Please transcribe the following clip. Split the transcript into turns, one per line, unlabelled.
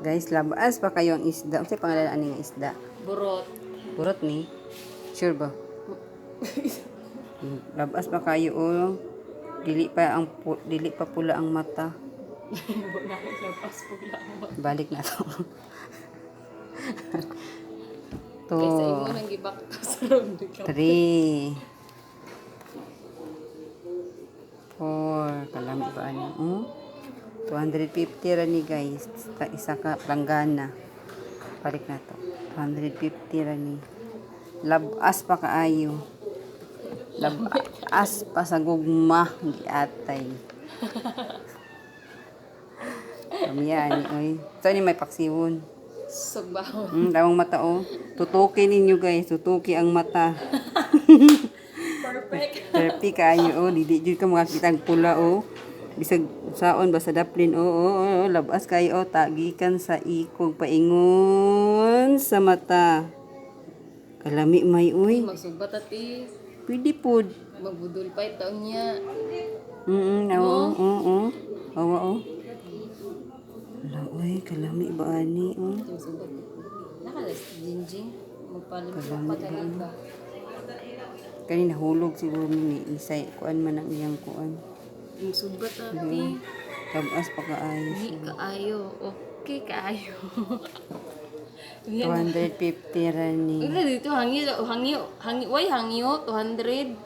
Guys, labas pa kayo ang isda. Ano sa pangalan ani nga isda?
Burot.
Burot ni. Sure ba? Labas pa kayo oh. Dili pa ang dili pa pula ang mata.
Ko lapas po lang.
Balik na to. to.
Kaysa imo nang gibak sa room.
Three. Four. Kalami ba ano? Hmm? 250 ra ni guys. Isa ka planggana. Balik na to. 250 ra ni. Labas pa kaayo. Labas pa sa gugma. Di atay. Kamiya ni oy. So ni may paksiwon.
Sugbahon.
Hmm, damang mata oh. Tutuki ninyo guys. Tutuki ang mata.
Perfect.
Therapy kayo oh, dili jud ka makakita ang pula oh. Bisag saon ba sa daplin oh, oh, oh, labas kayo oh, tagikan sa ikog paingon sa mata. Kalami may uy.
Magsubat ati.
Pwede pod.
Magbudol pa itaon niya.
Mm, mm, oo, oo, oo. Awa oh. Wala uy, kalami ba ani oh.
Magsubat. Nakalas jinjing. Magpalim
Kalami
ba?
Kanina hulog siguro ni Isay. Kuan man ang iyang kuan.
Magsubat ati.
Labas pa kaayos.
Di kaayo. Okay kaayo.
250 ra ni.
Wala dito hangi hangi way hangi oh 200.